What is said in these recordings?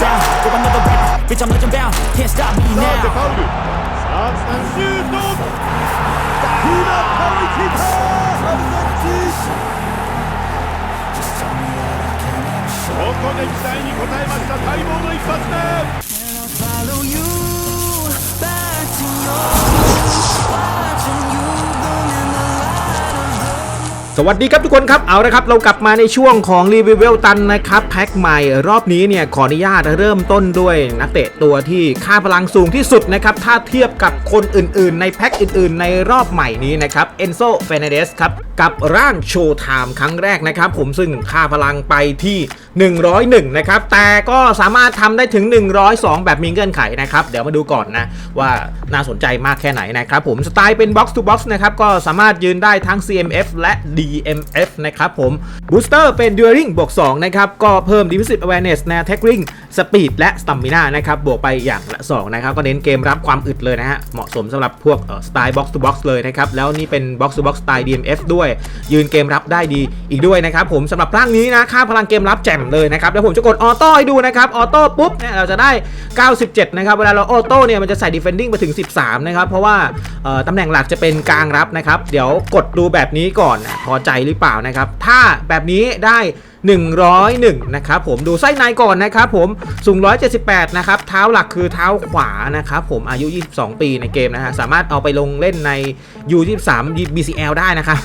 sound, go another round, bitch I'm legend bound, can't stop me さあデ now. パウルさあシュートフラパウキーパーアルゼンチンここで期待に応えました待望の一発目 สวัสดีครับทุกคนครับเอาละครับเรากลับมาในช่วงของรีวิวเวลตันนะครับแพ็คใหม่รอบนี้เนี่ยขออนุญาตเริ่มต้นด้วยนักเตะตัวที่ค่าพลังสูงที่สุดนะครับถ้าเทียบกับคนอื่นๆ ในแพ็คอื่นๆ ในรอบใหม่นี้นะครับเอนโซเฟเนเดสครับกับร่างโชว์ไทม์ครั้งแรกนะครับผมซึ่งค่าพลังไปที่ 101 นะครับ แต่ก็สามารถทำได้ถึง 102 แบบมีเงื่อนไขนะครับ เดี๋ยวมาดูก่อนนะว่าน่าสนใจมากแค่ไหนนะครับผมสไตล์เป็น Box to Box นะครับก็สามารถยืนได้ทั้ง CMF และ DMF นะครับผม Booster เป็น Dueling บวก2นะครับ ก็เพิ่ม Defensive Awareness นะ Tackling Speed และ Stamina นะครับ บวกไปอย่างละ 2 นะครับ ก็เน้นเกมรับความอึดเลยนะฮะ เหมาะสมสำหรับพวกสไตล์ Box to Box เลยนะครับ แล้วนี่เป็น Box to Box สไตล์ DMF ด้วย ยืนเกมรับได้ดีอีกด้วยนะครับผมสำหรับร่างนี้นะค่าพลังเกมรับแจ่มเลยนะครับแล้วผมจะกดออโต้ให้ดูนะครับออโต้ปุ๊บเนี่ยเราจะได้ 97 นะครับ เวลาเราออโต้เนี่ยมันจะใส่ defending ไปถึง 13 นะครับ เพราะว่าตำแหน่งหลักจะเป็นกลางรับนะครับ เดี๋ยวกดดูแบบนี้ก่อนนะพออใจหรือเปล่านะครับ ถ้าแบบนี้ได้ 101 นะครับผมดูไส้ในก่อนนะครับผมสูง 178 นะครับ เท้าหลักคือเท้าขวานะครับผมอายุ 22 ปีในเกมนะฮะ สามารถเอาไปลงเล่นใน U23 BCL ได้นะครับ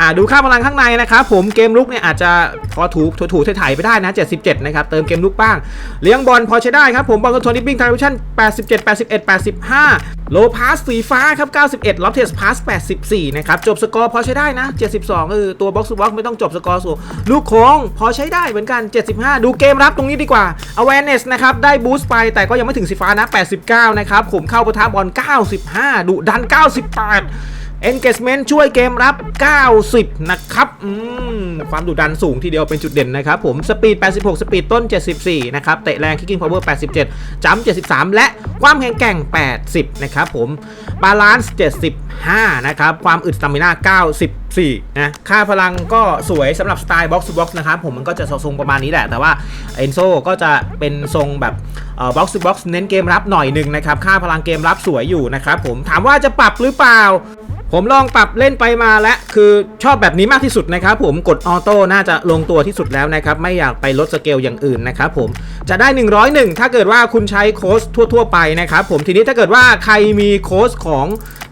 อ่าดูค่าพลังข้างในนะครับผมเกมลุกเนี่ยอาจจะพอถูถูถูถ่ายไปได้นะ 77 นะครับ เติมเกมลุกบ้าง เลี้ยงบอลพอใช้ได้ครับผมบอลคอนโทรลนิปปิ้งทาร์วิชั่น87 81 85 โลพาสสีฟ้าครับ 91ล็อบเทสพาส84 นะครับ จบสกอร์พอใช้ได้นะ 72เออตัวบ็อกซ์บ็อกไม่ต้องจบสกอร์สูงลูกโค้งพอใช้ได้เหมือนกัน 75 ดูเกมรับตรงนี้ดีกว่า awareness นะครับได้บูสต์ไปแต่ก็ยังไม่ถึงสีฟ้านะ 89 นะครับผมเข้าปะทะบอล 95 ดุดัน 98 engagement ช่วยเกมรับ 90 นะครับอืมความดุดันสูงทีเดียวเป็นจุดเด่นนะครับผมสปีด 86 สปีดต้น 74 นะครับ เตะแรงคิกกิ้งพาวเวอร์ 87จัมป์73 และความแข็งแกร่ง 80 นะครับผมบาลานซ์ 75 นะครับ ความอึดสตามิน่า90 4นะค่าพลังก็สวยสำหรับสไตล์ box to box นะครับผมมันก็จะทรงประมาณนี้แหละ แต่ว่า Enzo ก็จะเป็นทรงแบบเอ่อ box to box เน้นเกมรับหน่อยหนึ่งนะครับ ค่าพลังเกมรับสวยอยู่นะครับผมถามว่าจะปรับหรือเปล่า ผมลองปรับเล่นไปมาแล้วคือชอบแบบนี้มากที่สุดนะครับผมกดออโต้น่าจะลงตัวที่สุดแล้วนะครับ ไม่อยากไปลดสเกลอย่างอื่นนะครับผมจะได้ 101 ถ้าเกิดว่าคุณใช้โค้ชทั่ว ๆ ไปนะครับผมทีนี้ถ้าเกิดว่าใครมีโค้ชของ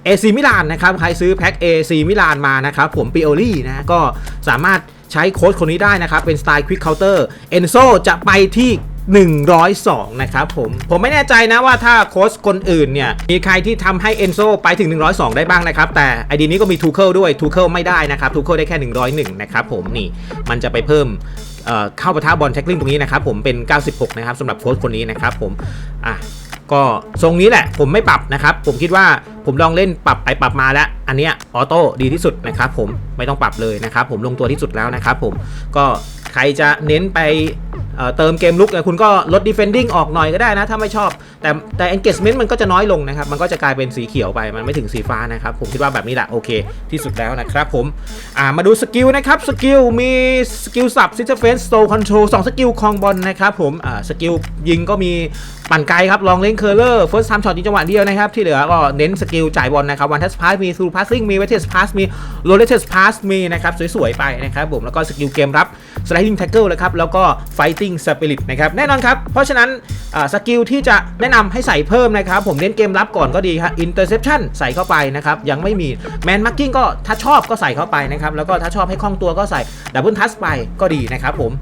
AC มิลานนะครับใครซื้อแพ็ค AC มิลานมานะครับผมปิโอลี่นะก็สามารถใช้โค้ดคนนี้ได้นะครับ เป็นสไตล์ Quick Counter Enzo จะไปที่102 นะครับผม ผมไม่แน่ใจนะว่าถ้าโค้ชคนอื่นเนี่ย มีใครที่ทำให้ Enzo ไปถึง 102 ได้บ้างนะครับ แต่ไอดีนี้ก็มี t ูเคิลด้วย t ูเคิลไม่ได้นะครับ t ูเคิลได้แค่ 101 นะครับผมนี่มันจะไปเพิ่มเข้าปะทะบอลแท็กลิงตรงนี้นะครับผมเป็น 96 นะครับสำหรับโค้ชคนนี้นะครับผมอะ ก็ทรงนี้แหละผมไม่ปรับนะครับ ผมคิดว่าผมลองเล่นปรับไปปรับมาแล้ว อันเนี้ยออโต้ดีที่สุดนะครับผมไม่ต้องปรับเลยนะครับผมลงตัวที่สุดแล้วนะครับผมก็ใครจะเน้นไป เอ่อเติมเกมลุกเนี่ยคุณก็ลด defending ออกหน่อยก็ได้นะ ถ้าไม่ชอบ แต่แต่ engagement มันก็จะน้อยลงนะครับ มันก็จะกลายเป็นสีเขียวไป มันไม่ถึงสีฟ้านะครับ ผมคิดว่าแบบนี้แหละโอเค ที่สุดแล้วนะครับผมมาดูสกิลนะครับ สกิลมีสกิลสับ s i t e r f e n s Slow Control 2สกิลคลองบอลนะครับผมอ่าสกิลยิงก็มีปั่นไกลครับลองเล่นเคอร์เลอร์เฟิร์สไทม์ช็อตยิงจังหวะเดียวนะครับ ที่เหลือก็เน้นสกิลจ่ายบอลนะครับวันทัสพาสมีซูพาสซิ่งมีเวทเทสพาสมีโรเลเทสพาสมีนะครับสวยๆไปนะครับผมแล้วก็สกิลเกมรับ sliding tackle เลยครับแล้วก็ fighting spirit นะครับแน่นอนครับ เพราะฉะนั้นสกิลที่จะแนะนำให้ใส่เพิ่มนะครับ ผมเน้นเกมรับก่อนก็ดีครับ interception ใส่เข้าไปนะครับ ยังไม่มี man marking ก็ถ้าชอบก็ใส่เข้าไปนะครับ แล้วก็ถ้าชอบให้คล่องตัวก็ใส่ double touch ไปก็ดีนะครับผม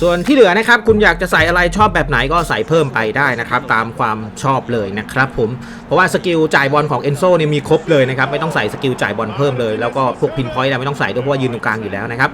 ส่วนที่เหลือนะครับ คุณอยากจะใส่อะไรชอบแบบไหนก็ใส่เพิ่มไปได้นะครับ ตามความชอบเลยนะครับผม เพราะว่าสกิลจ่ายบอลของ Enzo เนี่ยมีครบเลยนะครับ ไม่ต้องใส่สกิลจ่ายบอลเพิ่มเลย แล้วก็พวกพินพอยต์ไม่ต้องใส่ด้วยเพราะว่ายืนตรงกลางอยู่แล้วนะครับ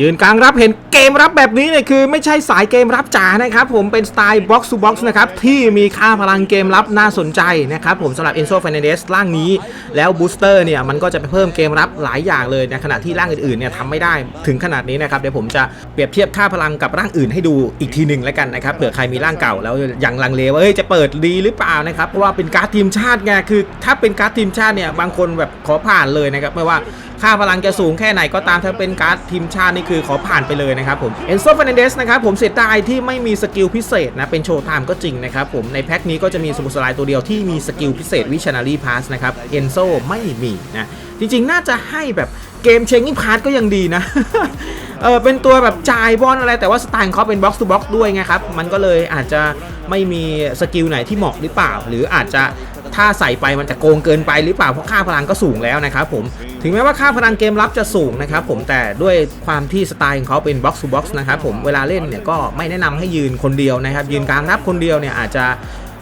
ยืนกลางรับเห็นเกมรับแบบนี้เนี่ยคือไม่ใช่สายเกมรับจ๋านะครับผมเป็นสไตล์ box to box นะครับที่มีค่าพลังเกมรับน่าสนใจนะครับผมสำหรับ Enzo Fernandez ร่างนี้ แล้วบูสเตอร์เนี่ยมันก็จะไปเพิ่มเกมรับหลายอย่างเลยในขณะที่ร่างอื่นๆเนี่ยทำไม่ได้ถึงขนาดนี้นะครับเดี๋ยวผมจะเปรียบเทียบค่าพลังกับร่างอื่นให้ดูอีกทีหนึ่งแล้วกันนะครับเผื่อใครมีร่างเก่าแล้วยังลังเลว่าเอ้ยจะเปิดดีหรือเปล่านะครับเพราะว่าเป็นการ์ดทีมชาติไงคือ ถ้าเป็นการ์ดทีมชาติเนี่ยบางคนแบบขอผ่านเลยนะครับไม่ว่าค่าพลังจะสูงแค่ไหนก็ตามถ้าเป็นการ์ดทีมชาตินี่คือขอผ่านไปเลยนะครับผมเอนโซฟานเดสนะครับผมเสียดายที่ไม่มีสกิลพิเศษนะเป็นโชว์ไทม์ก็จริงนะครับผมในแพ็คนี้ก็จะมีสมุทรไลายตัวเดียวที่มีสกิลพิเศษวิชนารีพาสนะครับเอนโซไม่มีนะจริงๆ น่าจะให้แบบ เกมเชงกิ้งพาสก็ยังดีนะ เออเป็นตัวแบบจ่ายบอลอะไรแต่ว่าสไตล์ของเขาเป็นบ็อกซ์ to บ็อกซ์ด้วยไงครับ มันก็เลยอาจจะไม่มีสกิลไหนที่เหมาะหรือเปล่า หรืออาจจะถ้าใส่ไปมันจะโกงเกินไปหรือเปล่า เพราะค่าพลังก็สูงแล้วนะครับผม ถึงแม้ว่าค่าพลังเกมรับจะสูงนะครับผม แต่ด้วยความที่สไตล์ของเขาเป็นบ็อกซ์ to บ็อกซ์นะครับผม เวลาเล่นเนี่ยก็ไม่แนะนำให้ยืนคนเดียวนะครับ ยืนกลางรับคนเดียวเนี่ยอาจจะ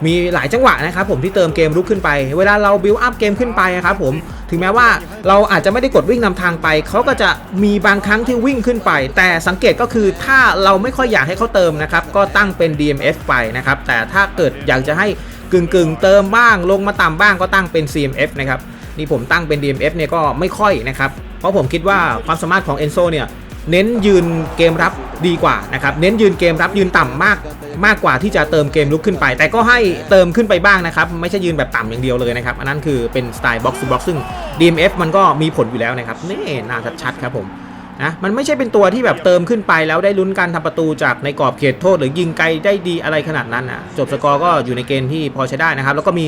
มีหลายจังหวะนะครับผมที่เติมเกมรุกขึ้นไป เวลาเราบิวอัพเกมขึ้นไปนะครับผมถึงแม้ว่าเราอาจจะไม่ได้กดวิ่งนำทางไป เขาก็จะมีบางครั้งที่วิ่งขึ้นไป แต่สังเกตก็คือถ้าเราไม่ค่อยอยากให้เขาเติมนะครับก็ตั้งเป็น DMF ไปนะครับแต่ถ้าเกิดอยากจะให้กึ่งกึ่งๆเติมบ้างลงมาต่ำบ้างก็ตั้งเป็น CMF นะครับนี่ผมตั้งเป็น DMF เนี่ยก็ไม่ค่อยนะครับเพราะผมคิดว่าความสามารถของ Enzo เนี่ย เน้นยืนเกมรับดีกว่านะครับเน้นยืนเกมรับยืนต่ำมากมากกว่าที่จะเติมเกมลุกขึ้นไป แต่ก็ให้เติมขึ้นไปบ้างนะครับ ไม่ใช่ยืนแบบต่ำอย่างเดียวเลยนะครับ อันนั้นคือเป็นสไตล์บ็อกซ์บ็อกซ์ซึ่ง DMF มันก็มีผลอยู่แล้วนะครับ นี่หน้าชัดๆครับผม นะมันไม่ใช่เป็นตัวที่แบบเติมขึ้นไปแล้วได้ลุ้นการทำประตูจากในกรอบเขตโทษ หรือยิงไกลได้ดีอะไรขนาดนั้นนะจบสกอร์ก็อยู่ในเกณฑ์ที่พอใช้ได้นะครับ แล้วก็มี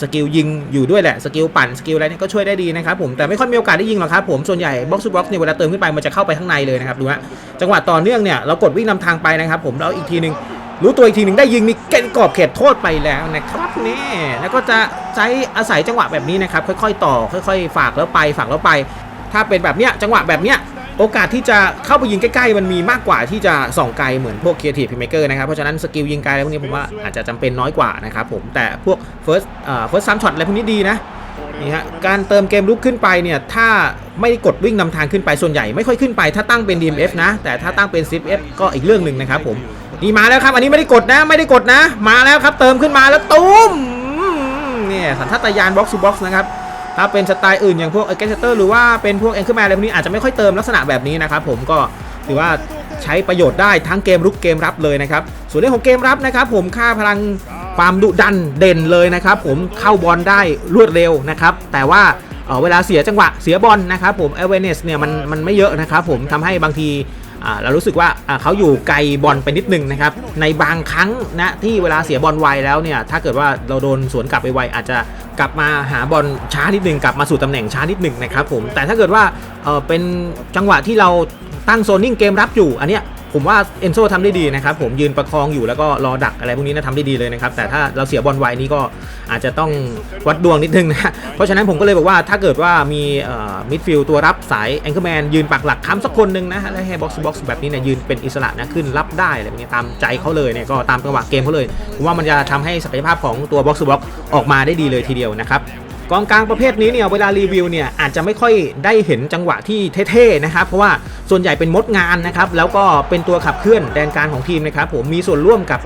สกิลยิงอยู่ด้วยแหละสกิลปั่นสกิลอะไรเนี่ยก็ช่วยได้ดีนะครับผมแต่ไม่ค่อยมีโอกาสได้ยิงหรอกครับผมส่วนใหญ่บ็อกซ์ o บ็อกซ์เนี่ยเวลาเติมขึ้นไปมันจะเข้าไปข้างในเลยนะครับดูฮะจังหวะต่อเนื่องเนี่ยเรากดวิ่งนำทางไปนะครับผมแล้วอีกทีหนึ่งรู้ตัวอีกทีหนึ่งได้ยิงนี่เก่งกรอบเขตโทษไปแล้วนะครับนี่แล้วก็จะใช้อาศัยจังหวะแบบนี้นะครับค่อย ๆ ต่อค่อย ๆ ฝากแล้วไปฝากแล้วไป ถ้าเป็นแบบเนี้ยจังหวะแบบเนี้ย โอกาสที่จะเข้าไปยิงใกล้ๆ มันมีมากกว่าที่จะส่องไกลเหมือนพวก Creative Playmaker นะครับ เพราะฉะนั้นสกิลยิงไกลอะไรพวกนี้ผมว่าอาจจะจำเป็นน้อยกว่านะครับผม แต่พวก first เอ่อ first time shot อะไรพวกนี้ดีนะนี่ฮะการเติมเกมลุกขึ้นไปเนี่ยถ้าไม่กดวิ่งนำทางขึ้นไปส่วนใหญ่ไม่ค่อยขึ้นไปถ้าตั้งเป็น DMF นะ แต่ถ้าตั้งเป็น CFF ก็อีกเรื่องหนึ่งนะครับผมนี่มาแล้วครับ อันนี้ไม่ได้กดนะไม่ได้กดนะ มาแล้วครับเติมขึ้นมาแล้วตุ้มเนี่ยสัญชาตญาณบ็อกซ์ o บ็อกซ์นะครับ ถ้าเป็นสไตล์อื่นอย่างพวกเอเกสเตอร์หรือว่าเป็นพวกเอ็นขึ้นมาอะไรพวกนี้อาจจะไม่ค่อยเติมลักษณะแบบนี้นะครับผมก็ถือว่าใช้ประโยชน์ได้ทั้งเกมรุกเกมรับเลยนะครับ ส่วนเรื่องของเกมรับนะครับ ผมค่าพลังความดุดันเด่นเลยนะครับ ผมเข้าบอลได้รวดเร็วนะครับ แต่ว่าเอ่อเวลาเสียจังหวะเสียบอลนะครับผม awareness เนี่ยมันมันไม่เยอะนะครับผมทำให้บางที เรารู้สึกว่าเขาอยู่ไกลบอลไปนิดนึงนะครับในบางครั้งนะที่เวลาเสียบอลไวแล้วเนี่ยถ้าเกิดว่าเราโดนสวนกลับไปไวอาจจะกลับมาหาบอลช้านิดนึงกลับมาสู่ตำแหน่งช้านิดนึงนะครับผมแต่ถ้าเกิดว่าเออเป็นจังหวะที่เราตั้งโซนนิ่งเกมรับอยู่อันเนี้ย ผมว่าเอนโซทำได้ดีนะครับผมยืนประคองอยู่แล้วก็รอดักอะไรพวกนี้นะทำได้ดีเลยนะครับแต่ถ้าเราเสียบอลไวนี่ก็อาจจะต้องวัดดวงนิดนึงนะเพราะฉะนั้นผมก็เลยบอกว่าถ้าเกิดว่ามีมิดฟิลด์ตัวรับสายแองเกิลแมนยืนปักหลักค้ำสักคนหนึ่งนะแล้วให้บ็อกซ์บ็อกซ์แบบนี้เนี่ยยืนเป็นอิสระนะขึ้นรับได้อะไรแบบนี้ตามใจเขาเลยเนี่ยก็ตามจังหวะเกมเขาเลยผมว่ามันจะทำให้ศักยภาพของตัวบ็อกซ์บ็อกซ์ออกมาได้ดีเลยทีเดียวนะครับ กองกลางประเภทนี้เนี่ยเวลารีวิวเนี่ยอาจจะไม่ค่อยได้เห็นจังหวะที่เท่ๆนะครับเพราะว่าส่วนใหญ่เป็นมดงานนะครับแล้วก็เป็นตัวขับเคลื่อนแดนกลางของทีมนะครับผมมีส่วนร่วมกับ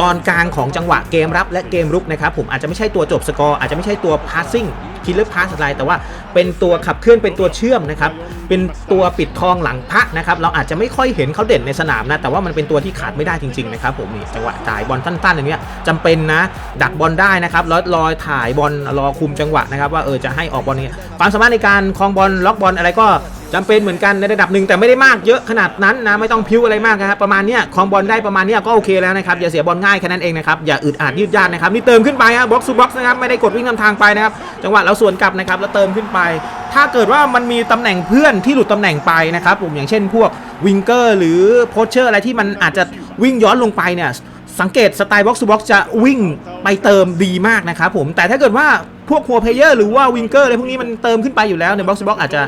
ตอนกลางของจังหวะเกมรับและเกมรุกนะครับผมอาจจะไม่ใช่ตัวจบสกอร์อาจจะไม่ใช่ตัวพาสซิ่งคิลเลอร์พาสอะไรแต่ว่าเป็นตัวขับเคลื่อนเป็นตัวเชื่อมนะครับเป็นตัวปิดทองหลังพระนะครับเราอาจจะไม่ค่อยเห็นเขาเด่นในสนามนะแต่ว่ามันเป็นตัวที่ขาดไม่ได้จริงๆนะครับผมนี่จังหวะจ่ายบอลสั้นๆอย่างเงี้ยจำเป็นนะดักบอลได้นะครับแล้วรอถ่ายบอลรอคุมจังหวะนะครับว่าเออจะให้ออกบอลนี้ความสามารถในการคลองบอลล็อกบอลอะไรก็จำเป็นเหมือนกันในระดับหนึ่งแต่ไม่ได้มากเยอะขนาดนั้นนะไม่ต้องพิ้วอะไรมากนะครับประมาณเนี้ยคลองบอลได้ประมาณเนี้ยก็โอเคแล้วนะครับอย่าเสียบอลง่ายแค่นั้นเองนะครับอย่าอึดอัดยืดยาดนะครับนี่เติมขึ้นไปฮะบล็อกซ์ซูบ็อกซ์นะครับไม่ได้กดวิ่งนำทางไปนะครับจังหวะเราสวนกลับนะครับแล้วเติมขึ้นไป ถ้าเกิดว่ามันมีตำแหน่งเพื่อนที่หลุดตำแหน่งไปนะครับผมอย่างเช่น พวกวิงเกอร์หรือโพชเชอร์อะไรที่มันอาจจะวิ่งย้อนลงไปเนี่ย สังเกตสไตล์บ็อกซ์ o บ็อกซ์จะวิ่งไปเติมดีมากนะครับผมแต่ถ้าเกิดว่าพวกหัวเพลเยอร์หรือว่าวิงเกอร์อะไรพวกนี้มันเติมขึ้นไปอยู่แล้วในบ็อกซ์ o บ็อกซ์อาจจะ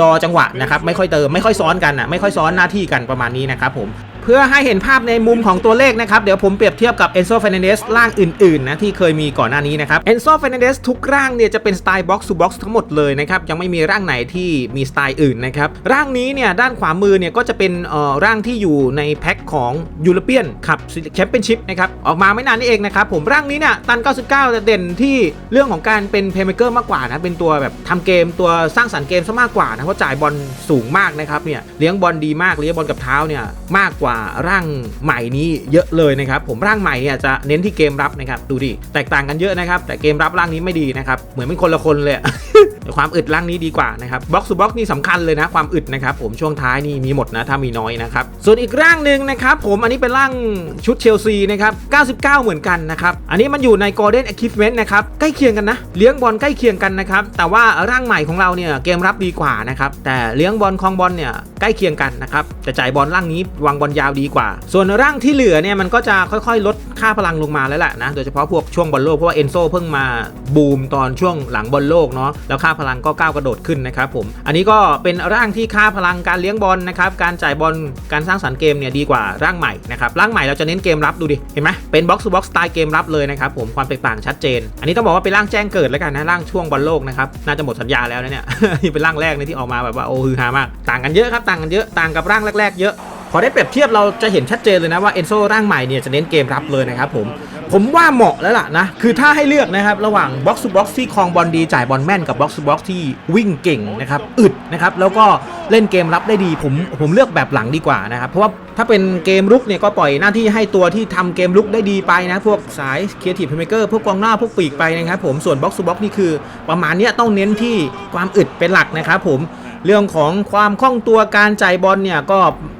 รอจังหวะนะครับไม่ค่อยเติมไม่ค่อยซ้อนกันอะไม่ค่อยซ้อนหน้าที่กันประมาณนี้นะครับผม พื่อให้เห็นภาพในมุมของตัวเลขนะครับ เดี๋ยวผมเปรียบเทียบกับ Enzo Fernandez ร่างอื่นๆนะที่เคยมีก่อนหน้านี้นะครับ Enzo Fernandez ทุกร่างเนี่ยจะเป็นสไตล์ box to box ทั้งหมดเลยนะครับยังไม่มีร่างไหนที่มีสไตล์อื่นนะครับร่างนี้เนี่ยด้านขวามือเนี่ยก็จะเป็นเอ่อร่างที่อยู่ในแพ็คของยูโรเปียนขับแชมเปี้ยนชิพนะครับออกมาไม่นานนี้เองนะครับผมร่างนี้เนี่ยตัน 99 จะเด่นที่เรื่องของการเป็นเพลย์เมเกอร์มากกว่านะเป็นตัวแบบทำเกมตัวสร้างสรรค์เกมซะมากกว่านะเพราะจ่ายบอลสูงมากนะครับเนี่ยเลี้ยงบอลดีมากเลี้ยงบอลกับเท้าเนี่ยมากกว่าร่างใหม่นี้เยอะเลยนะครับผมร่างใหม่เนี่ยจะเน้นที่เกมรับนะครับดูดิแตกต่างกันเยอะนะครับแต่เกมรับร่างนี้ไม่ดีนะครับเหมือนเป็นคนละคนเลยความอึดร่างนี้ดีกว่านะครับบ็อกซ์บ็อกซ์นี่สำคัญเลยนะความอึดนะครับผมช่วงท้ายนี่มีหมดนะถ้ามีน้อยนะครับส่วนอีกร่างหนึ่งนะครับผมอันนี้เป็นร่างชุดเชลซีนะครับ99 เหมือนกันนะครับอันนี้มันอยู่ใน Golden Achievement นะครับใกล้เคียงกันนะเลี้ยงบอลใกล้เคียงกันนะครับแต่ว่าร่างใหม่ของเราเนี่ยเกมรับดีกว่านะครับแต่เลี้ยงบอลคลองบอลเนี่ยใกล้เคียงกันนะครับแต่จ่ายบอลร่างนี้วางบอลยาวดีกว่า ส่วนร่างที่เหลือเนี่ยมันก็จะค่อยๆ ลดค่าพลังลงมาแล้วแหละนะโดยเฉพาะพวกช่วงบอลโลกเพราะว่าเอนโซเพิ่งมาบูมตอนช่วงหลังบอลโลกเนาะแล้วค่าพลังก็ก้าวกระโดดขึ้นนะครับผม อันนี้ก็เป็นร่างที่ค่าพลังการเลี้ยงบอลนะครับการจ่ายบอลการสร้างสรรค์เกมเนี่ยดีกว่าร่างใหม่นะครับร่างใหม่เราจะเน้นเกมรับดูดิเห็นไหมเป็นบ็อกซ์บ็อกซ์สไตล์เกมรับเลยนะครับผมความแตกต่างชัดเจน อันนี้ต้องบอกว่าเป็นร่างแจ้งเกิดแล้วกันนะร่างช่วงบอลโลกนะครับน่าจะหมดสัญญาแล้วนะเนี่ยนี่เป็นร่างแรกเลยที่ออกมาแบบว่าโอ้ฮือฮามาก ต่างกันเยอะครับต่างกันเยอะต่างกับร่างแรกๆเยอะ พอได้เปรียบเทียบเราจะเห็นชัดเจนเลยนะว่าเอนโซร่างใหม่เนี่ยจะเน้นเกมรับเลยนะครับผมผมว่าเหมาะแล้วล่ะนะ คือถ้าให้เลือกนะครับ ระหว่างบ็อกซ์บ็อกซ์ที่คลองบอลดีจ่ายบอลแม่นกับบ็อกซ์บ็อกซ์ที่วิ่งเก่งนะครับอึดนะครับแล้วก็เล่นเกมรับได้ดีผมผมเลือกแบบหลังดีกว่านะครับ เพราะว่าถ้าเป็นเกมรุกเนี่ยก็ปล่อยหน้าที่ให้ตัวที่ทำเกมรุกได้ดีไปนะ พวกสายครีเอทีฟเพลย์เมเกอร์พวกกองหน้าพวกปีกไปนะครับผมส่วนบ็อกซ์บ็อกซ์นี่คือ ประมาณนี้ต้องเน้นที่ความอึดเป็นหลักนะครับผมเรื่องของความคล่องตัวการจ่ายบอลเนี่ยก็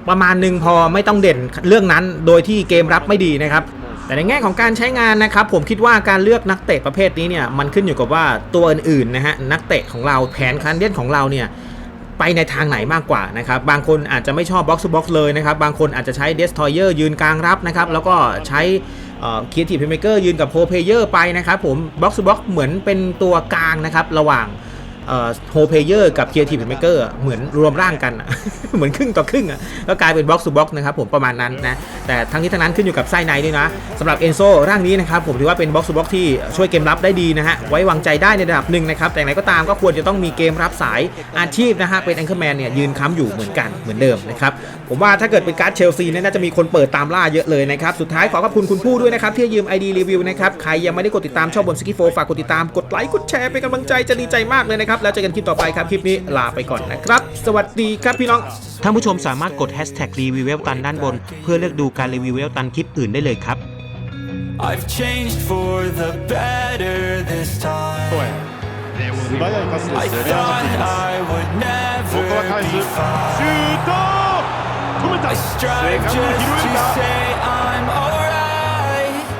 ประมาณหนึ่งพอไม่ต้องเด่นเรื่องนั้นโดยที่เกมรับไม่ดีนะครับ แต่ในแง่ของการใช้งานนะครับ ผมคิดว่าการเลือกนักเตะประเภทนี้เนี่ยมันขึ้นอยู่กับว่าตัวอื่นๆนะฮะนักเตะของเราแผนการเล่นของเราเนี่ยไปในทางไหนมากกว่านะครับ บางคนอาจจะไม่ชอบบ็อกซ์บ็อกซ์เลยนะครับ บางคนอาจจะใช้เดสทอยเออร์ยืนกลางรับนะครับ แล้วก็ใช้เคียร์ทีเพย์เมเกอร์ยืนกับโ o เพเยอร์ไปนะครับผมบ็อกซ์บ็อกซ์เหมือนเป็นตัวกลางนะครับ ระหว่าง โฮเพเยอร์กับ Creative Maker อะเหมือนรวมร่างกัน เหมือนครึ่งต่อครึ่งอะก็กลายเป็นบล็อกซ์ o บ็อกนะครับผมประมาณนั้นนะ แต่ทั้งนี้ทั้งนั้นขึ้นอยู่กับไส้ในด้วยนะสำหรับ Enzo ร่างนี้นะครับผมถือว่าเป็นบล็อกซ์ o บ็อกที่ช่วยเกมรับได้ดีนะฮะไว้วางใจได้ในระดับหนึ่งนะครับ แต่อย่างไรก็ตามก็ควรจะต้องมีเกมรับสายอาชีพนะฮะเป็น Anchorman เนี่ยยืนค้ำอยู่เหมือนกันเหมือนเดิมนะครับผมว่าถ้าเกิดเป็นการ์ดเชลซีเนี่ยน่าจะมีคนเปิดตามล่าเยอะเลยนะครับสุดท้ายขอขอบคุณคุณผู้ด้วยนะครับที่ยืม ID รีวิวนะครับใครยังไม่ได้กดติดตามช่องบนสกิโฟฝากกดติดตามกดไลค์กดแชร์เป็นกำลังใจจะดีใจมากเลยนะครับครับ แล้วเจอกันคลิปต่อไปครับ คลิปนี้ลาไปก่อนนะครับ สวัสดีครับพี่น้อง ท่านผู้ชมสามารถกดแฮชแท็กรีวิวเวลตันด้านบน เพื่อเลือกดูการรีวิวเวลตันคลิปอื่นได้เลยครับ I've changed for the better this time. I thought I would never be fine. I strive just to say I'm